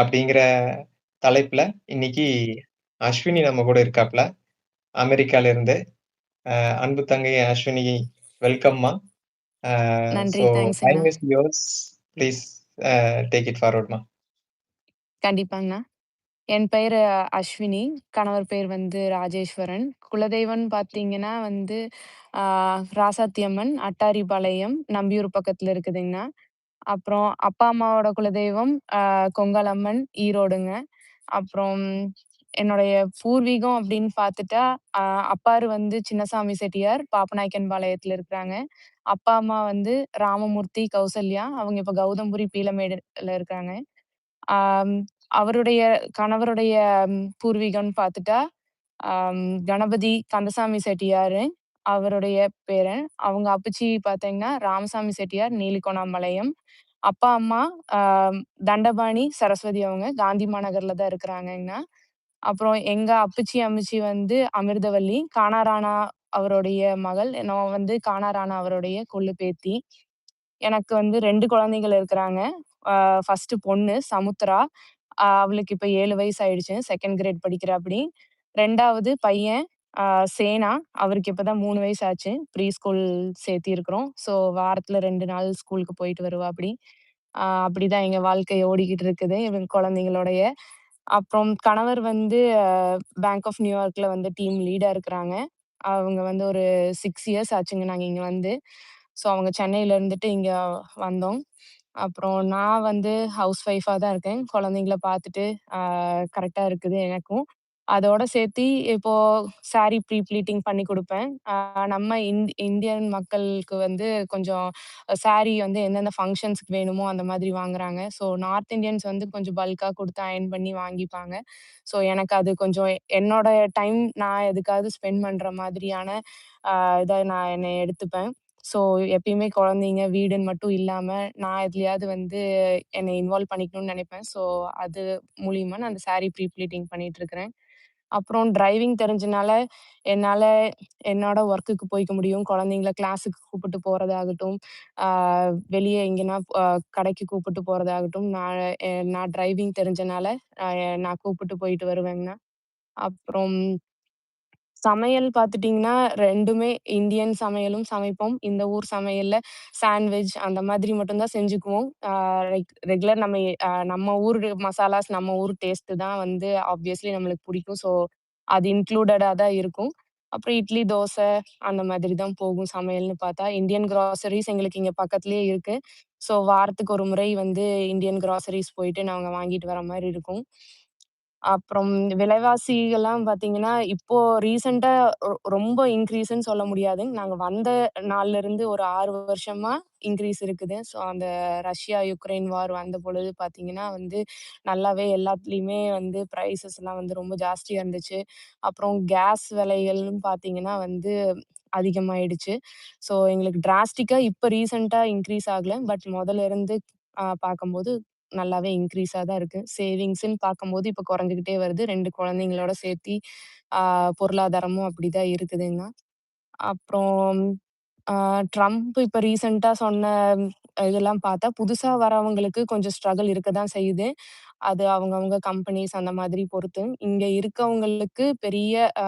அப்படிங்கிற தலைப்புல இன்னைக்கு அஸ்வினி நம்ம கூட இருக்காப்ல. அமெரிக்கால இருந்து. அன்பு தங்கை அஸ்வினி வெல்கம்மா. ப்ளீஸ் டேக் இட் ஃபார்வர்ட்மா. கண்டிப்பாங்கண்ணா. என் பெயரு அஸ்வினி. கணவர் பேர் வந்து ராஜேஸ்வரன். குலதெய்வம்ன்னு பார்த்தீங்கன்னா வந்து ராசாத்தியம்மன், அட்டாரிபாளையம், நம்பியூர் பக்கத்துல இருக்குதுங்கண்ணா. அப்புறம் அப்பா, அம்மாவோட குலதெய்வம் கொங்கலம்மன் கொங்காலம்மன், ஈரோடுங்க. அப்புறம் என்னுடைய பூர்வீகம் அப்படின்னு பார்த்துட்டா, அ அப்பாரு வந்து சின்னசாமி செட்டியார், பாப்பநாயக்கன்பாளையத்துல இருக்கிறாங்க. அப்பா, அம்மா வந்து ராமமூர்த்தி, கௌசல்யா. அவங்க இப்ப கௌதம்புரி பீளமேடுல இருக்காங்க. ஆம் அவருடைய கணவருடைய பூர்வீகம்னு பார்த்துட்டா, அம் கணபதி கந்தசாமி செட்டியாரு, அவருடைய பேரன். அவங்க அப்பச்சி பார்த்தீங்கன்னா, ராமசாமி செட்டியார், நீலிகோணாம்பாளையம். அப்பா, அம்மா அ தண்டபாணி, சரஸ்வதி அவங்க காந்தி மாநகர்ல தான் இருக்கிறாங்கங்கண்ணா. அப்புறம் எங்க அப்பச்சி, அம்மச்சி வந்து அமிர்தவள்ளி, கானா ராணா அவருடைய மகள். நான் வந்து கானா ராணா அவருடைய கொள்ளு பேத்தி. எனக்கு வந்து 2 குழந்தைகள் இருக்கிறாங்க. அ ஃபர்ஸ்ட்டு பொண்ணு சமுத்ரா. அ அவளுக்கு இப்ப 7 வயசு ஆயிடுச்சு. 2ண்ட் கிரேட் படிக்கிறாப்படி. 2வது பையன் சேனா. அவருக்கு இப்போதான் தான் 3 வயசு ஆச்சு. Pre school சேர்த்திருக்கிறோம். ஸோ வாரத்தில் ரெண்டு நாள் ஸ்கூலுக்கு போயிட்டு வருவா அப்படி அப்படிதான் எங்கள் வாழ்க்கை ஓடிக்கிட்டு இருக்குது, இவங்க குழந்தைங்களோடைய அப்புறம் கணவர் வந்து பேங்க் ஆஃப் நியூயார்க்கில் வந்து டீம் லீடாக இருக்கிறாங்க. அவங்க வந்து ஒரு சிக்ஸ் இயர்ஸ் ஆச்சுங்க நாங்கள் இங்கே வந்து. ஸோ அவங்க சென்னையில இருந்துட்டு இங்கே வந்தோம். அப்புறம் நான் வந்து ஹவுஸ் ஒய்ஃபாக தான் இருக்கேன். குழந்தைங்கள பார்த்துட்டு கரெக்டாக இருக்குது எனக்கும். அதோட சேர்த்தி இப்போ சாரி ப்ரீ ப்ளீட்டிங் பண்ணி குடுப்பேன். அ நம்ம இந் இந்தியன் மக்களுக்கு வந்து கொஞ்சம் சாரி வந்து எந்தெந்த ஃபங்ஷன்ஸ்க்கு வேணுமோ அந்த மாதிரி வாங்குறாங்க. ஸோ நார்த் இந்தியன்ஸ் வந்து கொஞ்சம் பல்க்கா குடுத்து அயர்ன் பண்ணி வாங்கிப்பாங்க. ஸோ எனக்கு அது கொஞ்சம் என்னோட டைம் நான் எதுக்காவது ஸ்பெண்ட் பண்ற மாதிரியான அ இத நான் என்னை எடுத்துப்பேன். ஸோ எப்பயுமே குழந்தைங்க, வீடுன்னு மட்டும் இல்லாம, நான் எதுலயாவது வந்து என்னை இன்வால்வ் பண்ணிக்கணும்னு நெனைப்பேன். ஸோ அது மூலியமா நான் அந்த சாரி ப்ரீ ப்ளீட்டிங் பண்ணிட்டுருக்கிறேன். அப்புறம் டிரைவிங் தெரிஞ்சனால, என்னால என்னோட ஒர்க்குக்கு போய்க்க முடியும். குழந்தைங்கள கிளாஸுக்கு கூப்பிட்டு போறதாகட்டும், வெளியே வெளிய எங்கேனா அ கடைக்கு கூப்பிட்டு போறதாகட்டும், நான் எ நான் டிரைவிங் தெரிஞ்சனால, அ நான் கூப்பிட்டு போயிட்டு வருவேங்கண்ணா. அப்புறம் சமையல் பார்த்துட்டிங்கன்னா 2மே இந்தியன் சமையலும் சமைப்போம். இந்த ஊர் சமையல்ல சாண்ட்விச் அந்த மாதிரி மட்டும் தான் செஞ்சுக்குவோம். லைக் ரெகுலர் நம்ம அ நம்ம ஊர் மசாலாஸ், நம்ம ஊர் டேஸ்ட்டு தான் வந்து ஆப்வியஸ்லி நம்மளுக்கு பிடிக்கும். ஸோ அது இன்க்ளூடடா தான் இருக்கும். அப்புறம் இட்லி, தோசை அந்த மாதிரி தான் போகும் சமையல்னு பார்த்தா. இந்தியன் கிராசரிஸ் எங்களுக்கு இங்க பக்கத்திலேயே இருக்கு. ஸோ வாரத்துக்கு ஒரு முறை வந்து இந்தியன் கிராசரிஸ் போயிட்டு நாங்க வாங்கிட்டு வர மாரி இருக்கும். அப்புறம் விலைவாசிகள்லாம் பார்த்தீங்கன்னா, இப்போ ரீசென்ட்டா ரொ ரொம்ப இன்க்ரீஸ்ன்னு சொல்ல முடியாதுங்க. நாங்க வந்த நாள்ல இருந்து ஒரு 6 வருஷமா இன்க்ரீஸ் இருக்குது. ஸோ அந்த ரஷ்யா, யுக்ரைன் வார் வந்தபொழுது பார்த்தீங்கன்னா வந்து, நல்லாவே எல்லாத்துலயுமே வந்து பிரைஸஸ்லாம் வந்து ரொம்ப ஜாஸ்தியா இருந்துச்சு. அப்புறம் கேஸ் விலைகள்னு பார்த்தீங்கன்னா வந்து அதிகமாயிடுச்சு. ஸோ எங்களுக்கு டிராஸ்டிக்கா இப்ப ரீசென்ட்டா இன்க்ரீஸ் ஆகல. பட் மொதல்ல இருந்து அ பார்க்கும்போது நல்லாவே இன்க்ரீஸா தான் இருக்கு. சேவிங்ஸ்ன்னு பார்க்கும்போது இப்ப குறைஞ்சுகிட்டே வருது. 2 குழந்தைங்களோட சேர்த்தி பொருளாதாரமும் அப்படிதான் இருக்குதுங்க. அப்புறம் ட்ரம்ப் இப்ப ரீசென்ட்டா சொன்ன இதெல்லாம் பார்த்தா, புதுசா வரவங்களுக்கு கொஞ்சம் ஸ்ட்ரகிள் இருக்க தான் செய்யுது. அது அவங்கவங்க கம்பெனிஸ் அந்த மாதிரி பொறுத்து. இங்க இருக்கவங்களுக்கு பெரிய அ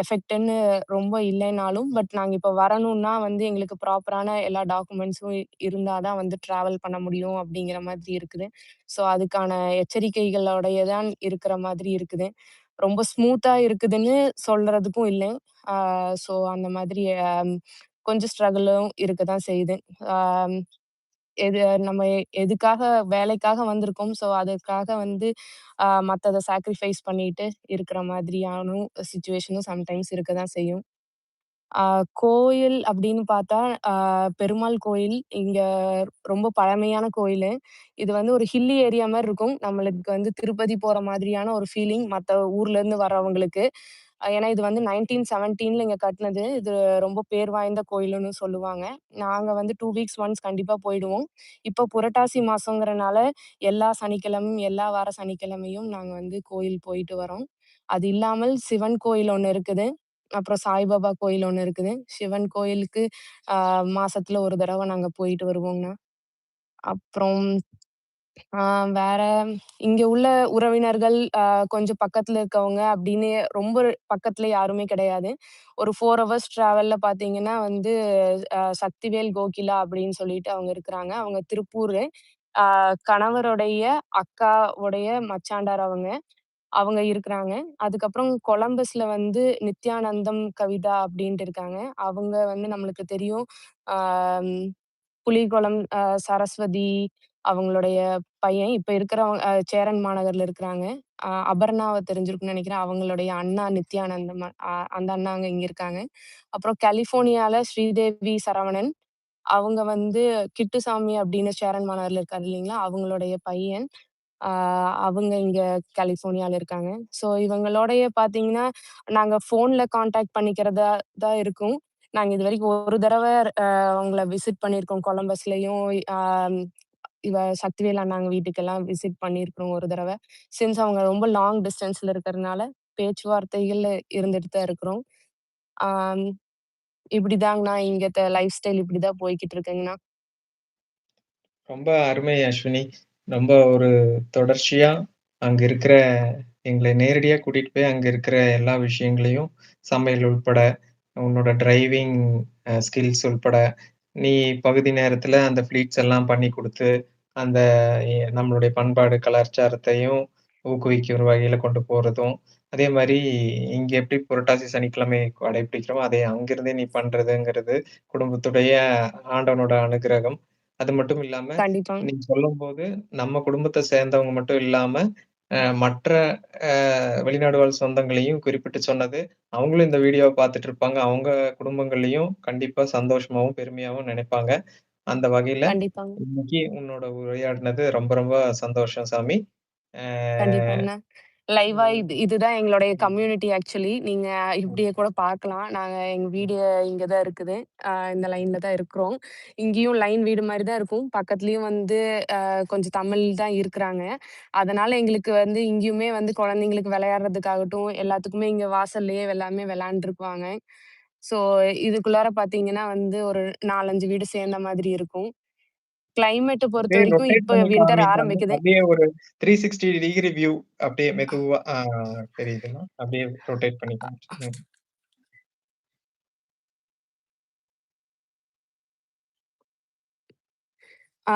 எஃபெக்ட்டுன்னு ரொம்ப இல்லைனாலும், பட் நாங்க இப்ப வரணும்னா வந்து எங்களுக்கு ப்ராப்பரான எல்லா டாக்குமெண்ட்ஸும் இருந்தா தான் வந்து ட்ராவல் பண்ண முடியும் அப்படிங்கிற மாதிரி இருக்குது. ஸோ அதுக்கான எச்சரிக்கைகளோடயே தான் இருக்கிற மாதிரி இருக்குது. ரொம்ப ஸ்மூத்தா இருக்குதுன்னு சொல்றதுக்கும் இல்லை. அ ஸோ அந்த மாதிரி கொஞ்சம் ஸ்ட்ரகிளும் இருக்க தான் செய்யுது. அம் எது நம்ம எதுக்காக வேலைக்காக வந்திருக்கோம். ஸோ அதுக்காக வந்து அ மத்தத சாக்ரிஃபைஸ் பண்ணிட்டு இருக்கிற மாதிரியானும் சிச்சுவேஷனும் சம்டைம்ஸ் இருக்க தான் செய்யும். அ கோயில் அப்படின்னு பார்த்தா, அ பெருமாள் கோயில் இங்க ரொம்ப பழமையான கோயிலு. இது வந்து ஒரு ஹில்லி ஏரியா மாரி இருக்கும். நம்மளுக்கு வந்து திருப்பதி போற மாதிரியான ஒரு ஃபீலிங் மத்த ஊர்லேருந்து வர்றவங்களுக்கு ஏன்னா இது வந்து 1917ல இங்க கட்டினது இது ரொம்ப பேர் வாய்ந்த கோயிலுன்னு சொல்லுவாங்க. நாங்க வந்து 2 வீக்ஸ் ஒன்ஸ் கண்டிப்பா போயிடுவோம். இப்போ புரட்டாசி மாசங்கிறனால எல்லா சனிக்கிழமையும், எல்லா வார சனிக்கிழமையும் நாங்க வந்து கோயில் போயிட்டு வரோம். அது இல்லாமல் சிவன் கோயில் ஒண்ணு இருக்குது. அப்புறம் சாய்பாபா கோயில் ஒண்ணு இருக்குது. சிவன் கோயிலுக்கு அ மாசத்துல ஒரு தடவ நாங்க போயிட்டு வருவோங்கண்ணா. அப்புறம் ஆ வேற இங்க உள்ள உறவினர்கள் அ கொஞ்சம் பக்கத்துல இருக்கவங்க அப்படின்னு ரொம்ப பக்கத்துல யாருமே கிடையாது. ஒரு 4 ஹவர்ஸ் ட்ராவல்ல பார்த்தீங்கன்னா வந்து அ சக்திவேல் கோகிலா அப்படின்னு சொல்லிட்டு அவங்க இருக்கிறாங்க. அவங்க திருப்பூரு. அ கணவருடைய அக்காவுடைய மச்சாண்டார் அவங்க. அவங்க இருக்கிறாங்க. அதுக்கப்புறம் கொலம்பஸ்ல வந்து நித்யானந்தம் கவிதா அப்படின்ட்டு இருக்காங்க. அவங்க வந்து நம்மளுக்கு தெரியும். ஆஹ் புலிகுளம் அ சரஸ்வதி அவங்களுடைய பையன். இப்ப இருக்கிறவங்க அ சேரன் மாநகர்ல இருக்கிறாங்க. அ அபர்ணாவ தெரிஞ்சிருக்கும்னு நெனைக்கிறேன். அவங்களுடைய அண்ணா நித்யானந்தம் அ அந்த அண்ணாங்க இங்க இருக்காங்க. அப்புறம் கலிஃபோர்னியால ஸ்ரீதேவி சரவணன். அவங்க வந்து கிட்டுசாமி அப்படின்னு சேரன் மாநகர்ல இருக்காரு இல்லைங்களா? அவங்களுடைய பையன். அவங்க இங்க கலிஃபோர்னியால இருக்காங்க. ஸோ இவங்களோடைய பார்த்தீங்கன்னா, நாங்க ஃபோன்ல கான்டாக்ட் பண்ணிக்கிறதா தான் இருக்கும். நாங்க இதுவரைக்கும் ஒரு தடவ அ அவங்கள விசிட் பண்ணியிருக்கோம் கொலம்பஸ்லயும், இவ சக்திவேல் அண்ணாங்க வீட்டுக்கெல்லாம் விசிட் பண்ணியிருக்கிறோம் ஒரு தடவை சின்ஸ் அவங்க ரொம்ப லாங் டிஸ்டன்ஸ்ல இருக்கிறனால, பேச்சுவார்த்தைகள்ல இருந்துட்டு தான் இருக்கிறோம். ஆம் இப்படிதாங்கண்ணா இங்க லைஃப் ஸ்டைல் இப்படிதான் போய்க்கிட்டு இருக்குங்கண்ணா. ரொம்ப அருமை அஸ்வினி. ரொம்ப ஒரு தொடர்ச்சியா அங்க இருக்கிற எங்களை நேரடியா கூட்டிட்டு போய் அங்க இருக்கிற எல்லா விஷயங்களையும், சமையல் உள்பட உன்னோட டிரைவிங் ஸ்கில்ஸ் உள்பட நீ பகுதி நேரத்துல அந்த ஃப்ளீட்ஸ் எல்லாம் பண்ணி கொடுத்து அந்த எ நம்மளுடைய பண்பாடு, கலாச்சாரத்தையும் ஊக்குவிக்கிற வகையில கொண்டு போறதும், அதே மாரி இங்க எப்படி புரட்டாசி சனிக்கிழமை கடைபிடிக்கிறோமோ, அதை அங்கிருந்தே நீ பண்றதுங்கிறது, குடும்பத்துடைய ஆண்டவனோட அனுக்கிரகம். அது மட்டும் இல்லாம, கண்டிப்பாங்க. நீங்க சொல்லும்போது, நம்ம குடும்பத்த சேர்ந்தவங்க மட்டும் இல்லாம, அ மற்ற அ வெளிநாடு வாழ் சொந்தங்களையும் குறிப்பிட்டு சொன்னது, அவங்களும் இந்த வீடியோவ பார்த்துட்டு இருப்பாங்க. அவங்க குடும்பங்கள்லயும் கண்டிப்பா சந்தோஷமாவும், பெருமையாவும் நினைப்பாங்க. அந்த வகையில. இன்னைக்கு உன்னோட உரையாடினது ரொம்ப ரொம்ப சந்தோஷம் சாமி. லைவா. இது இதுதான் எங்களுடைய. Community actually. நீங்க. இப்படியே கூட பார்க்கலாம். நாங்க எங்க வீடு இங்க தான் இருக்குது. இந்த லைன்ல தான் இருக்கிறோம். இங்கேயும் லைன் வீடு மாரி தான் இருக்கும். பக்கத்துலயும் வந்து கொஞ்சம் தமிழ் தான் இருக்கிறாங்க. அதனால எங்களுக்கு வந்து இங்கேயுமே வந்து குழந்தைங்களுக்கு விளையாடுறதுக்காகட்டும், எல்லாத்துக்குமே இங்க வாசல்லயே எல்லாமே விளையாண்டுருப்பாங்க. ஸோ இதுக்குள்ளார பார்த்தீங்கன்னா வந்து ஒரு 4, 5 வீடு சேர்ந்த மாதிரி இருக்கும். கிளைமேட்ட அப்படியே பொறுத்தவரைக்கும் ரொட்டேட் இப்ப பண்ணி வின்டர். ஆரம்பிக்குது. அப்படியே ஒரு 360 டிகிரி வியூ அப்படியே மெதுவா ஆ தெரியுதுன்னா, அப்படியே ரொட்டேட் பண்ணி காமிச்சு. ம். ஆ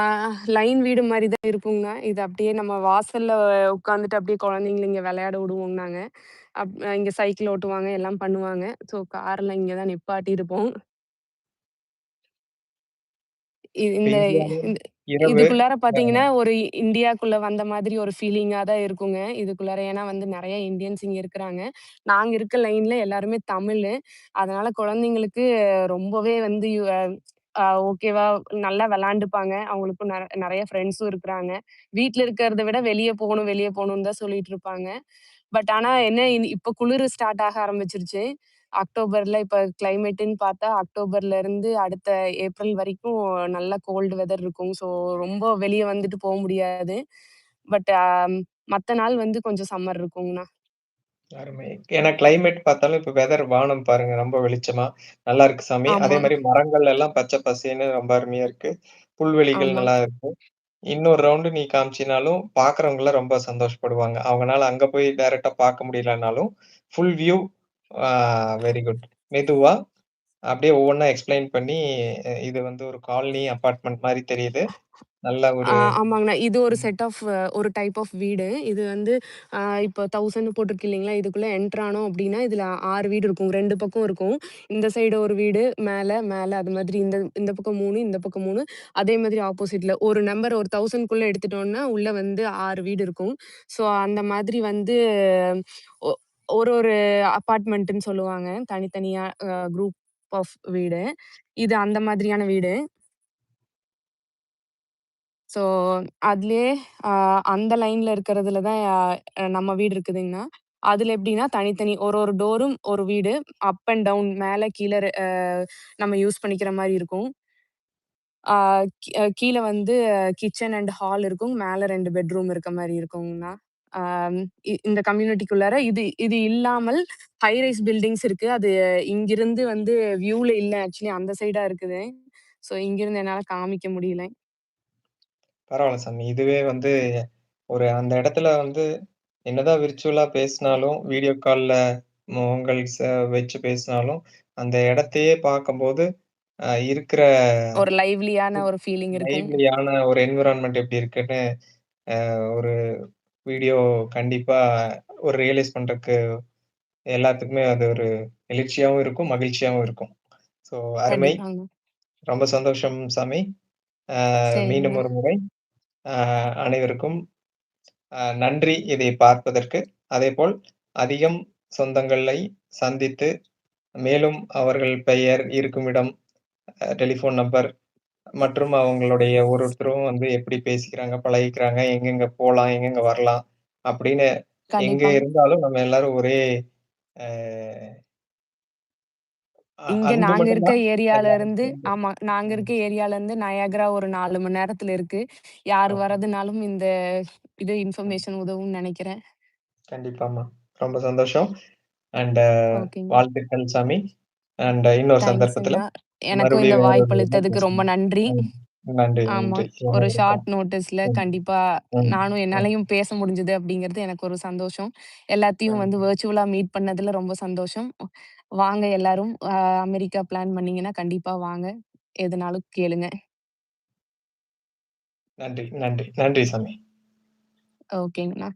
லைன் வீடு மாரி தான் இருக்குங்க. இது அப்படியே நம்ம வாசல்ல உட்காந்துட்டு அப்படியே குழந்தைங்கள இங்க விளையாட விடுவோம் நாங்க. அப் இங்க சைக்கிள் ஓட்டுவாங்க, எல்லாம் பண்ணுவாங்க. ஸோ கார்லாம் இங்க தான் நிப்பாட்டியிருப்போம். இ இப்ப இந்த இந்தியால இந்த இரவு இதுக்குள்ளார அ பார்த்தீங்கன்னா, ஒரு இந்தியாக்குள்ள வந்த மாதிரி ஒரு ஃபீலிங்கா தான் இருக்குங்க. இதுக்குள்ளார ஏன்னா வந்து நெறைய இந்தியன்ஸ் இங்க இருக்கிறாங்க. நாங்க இருக்க லைன்ல எல்லாருமே தமிழு. அதனால குழந்தைங்களுக்கு ரொம்பவே வந்து அ அ ஓகேவா நல்லா விளாண்டுப்பாங்க அவங்களுக்கும் நெ நிறைய ஃப்ரெண்ட்ஸும் இருக்கிறாங்க. வீட்ல இருக்கிறத விட வெளிய போகணும், வெளிய போகணும்னு தான் சொல்லிட்டு இருப்பாங்க. பட் ஆனா என்ன இனி இப்ப குளிர் ஸ்டார்ட் ஆக ஆரம்பிச்சிருச்சு அக்டோபர்ல இப்ப கிளைமேட்டுன்னு பார்த்தா, அக்டோபர்ல இருந்து அடுத்த ஏப்ரல் வரைக்கும் நல்ல கோல்டு வெதர் இருக்கும். ஸோ ரொம்ப வெளிய வந்துட்டு போ முடியாது. பட் அ மத்த நாள் வந்து கொஞ்சம் சம்மர் இருக்குங்கண்ணா. அருமை. ஏன்னா கிளைமேட் பார்த்தாலும் இப்ப வெதர் வானம் பாருங்க ரொம்ப வெளிச்சமா, நல்லா இருக்கு சாமி. அதே ஆமா, மாரி மரங்கள் எல்லாம் பச்சை பசேல்ன்னு ரொம்ப அருமையா இருக்கு. புல்வெளிகள் ஆமா. நல்லா இருக்கு. இன்னொரு ரவுண்டு நீ காமிச்சினாலும் பார்க்குறவங்கலாம் ரொம்ப சந்தோஷப்படுவாங்க. அவங்கனால அங்க போய் டைரக்ட்டா பார்க்க முடியலனாலும், ஃபுல் வியூ ஆ வெரி குட். மெதுவா அப்படியே ஒவ்வொன்னா எக்ஸ்பிளைன் பண்ணி, இது வந்து ஒரு காலனி அபார்ட்மெண்ட் மாதிரி தெரியுது. நல்ல ஆ ஆமாங்கண்ணா. இது ஒரு செட் ஆஃப் ஒரு டைப் ஆஃப் வீடு. இது வந்து இப்போ தௌசண்ட் போட்டிருக்கு இல்லைங்களா? இதுக்குள்ள என்ட்ரு ஆனோம் அப்படின்னா இதுல ஆறு வீடு இருக்கும். ரெண்டு பக்கம் இருக்கும். இந்த சைடு ஒரு வீடு, மேல, மேல அது மாதிரி இந்த இந்த பக்கம் மூணு இந்த பக்கம் மூணு அதே மாதிரி ஆப்போசிட்ல ஒரு நம்பர் ஒரு 1000க்குள்ள எடுத்துட்டோம்னா, உள்ள வந்து ஆறு வீடு இருக்கும். ஸோ அந்த மாதிரி வந்து ஒ ஒரு ஒரு அபார்ட்மெண்ட்டுன்னு சொல்லுவாங்க. தனித்தனியா குரூப் ஆஃப் வீடு. இது அந்த மாதிரியான வீடு. ஸோ, அதிலயே அ அந்த லைன்ல இருக்கிறதுல தான் அ நம்ம வீடு இருக்குதுங்கண்ணா. அதில எப்படின்னா, தனித்தனி ஒரு ஒரு டோரும் ஒரு வீடு. அப் அண்ட் டவுன் மேல கீழ ரெ அ நம்ம யூஸ் பண்ணிக்கிற மாரி இருக்கும். ஆ கீ கீழ வந்து கிச்சன் அண்ட் ஹால் இருக்கும். மேல 2 பெட்ரூம் இருக்க மாரி இருக்குங்கண்ணா. இந்த கம்யூனிட்டிக்குள்ளார இது இது இல்லாமல் ஹை ரைஸ் பில்டிங்ஸ் இருக்கு. அது இங்கிருந்து வந்து வியூல இல்ல. ஆக்சுவலி அந்த சைடா இருக்குது. ஸோ, இங்கிருந்து என்னால காமிக்க முடியல. பரவால்ல சாமி. இதுவே வந்து ஒரு அந்த இடத்துல வந்து என்னதான் விர்ச்சுவலா பேசினாலும், வீடியோ கால்ல முகங்கள் ச வச்சு பேசினாலும், அந்த இடத்தையே பார்க்கும்போது, இருக்கிற ஒரு லைவ்லியான ஒரு ஃபீலிங் இருக்கும். லைவ்லியான ஒரு என்வைரன்மென்ட் எப்படி இருக்குன்னு, ஒரு வீடியோ கண்டிப்பா ஒரு ரியலைஸ் பண்றதுக்கு எல்லாத்துக்குமே அது ஒரு எழுச்சியாவும் இருக்கும், மகிழ்ச்சியாவும் இருக்கும். ஸோ அருமை. கண்டிப்பாங்க. ரொம்ப சந்தோஷம் சாமி. அ மீண்டும். ஒரு முறை அ அனைவருக்கும் அ நன்றி இதை பார்ப்பதற்கு. அதேபோல் அதிகம் சொந்தங்களை சந்தித்து, மேலும் அவர்கள் பெயர், இருக்குமிடம், அ டெலிஃபோன் நம்பர் மற்றும் அவங்களுடைய ஒரு ஒருத்தரும் வந்து எப்படி பேசிக்கிறாங்க, பழகிக்கிறாங்க, எங்கெங்க போலாம், எங்கெங்க வரலாம் அப்படின்னு எங்க. இருந்தாலும் நம்ம எல்லாரும் ஒரே அ அ இங்க நாங்க மட்டும் இருக்க தான். ஏரியால எல்லாரும் இருந்து. ஆமா. நாங்க ம். இருக்க ஏரியால இருந்து நயாகரா ஒரு 4 மணி நேரத்துல இருக்கு. யாரு ஓகே. வரதுனாலும் இந்த இது. இன்ஃபர்மேஷன் உதவும்னு நெனைக்கிறேன். கண்டிப்பாம்மா. ரொம்ப சந்தோஷம். அண்ட் ஓகேங்க. வாழ்த்துக்கள் சாமி. அண்ட் இன்னொரு சந்தர்ப்பத்துல. எனக்கும் இந்த மறுபடியும் ஒரு இதுல வாய்ப்பளித்ததுக்கு ரொம்ப பேசலாம். நன்றி. ம். நன்றி, ஆமா. நன்றி. ஒரு. ஷார்ட் நோட்டீஸ்ல ம். கண்டிப்பா ம். நானும் ம். என்னாலயும் பேச முடிஞ்சது அப்படிங்கிறது எனக்கு ஒரு சந்தோஷம். எல்லாத்தையும் வந்து. விர்ச்சுவலா மீட் பண்ணதுல ரொம்ப சந்தோஷம். வாங்க எல்லாரும் அமெரிக்கா பிளான் பண்ணீங்கன்னா, கண்டிப்பா வாங்க. எதுனாலும் கேளுங்க. நன்றி, நன்றி. நன்றி சாமி. ஓகேங்கண்ணா.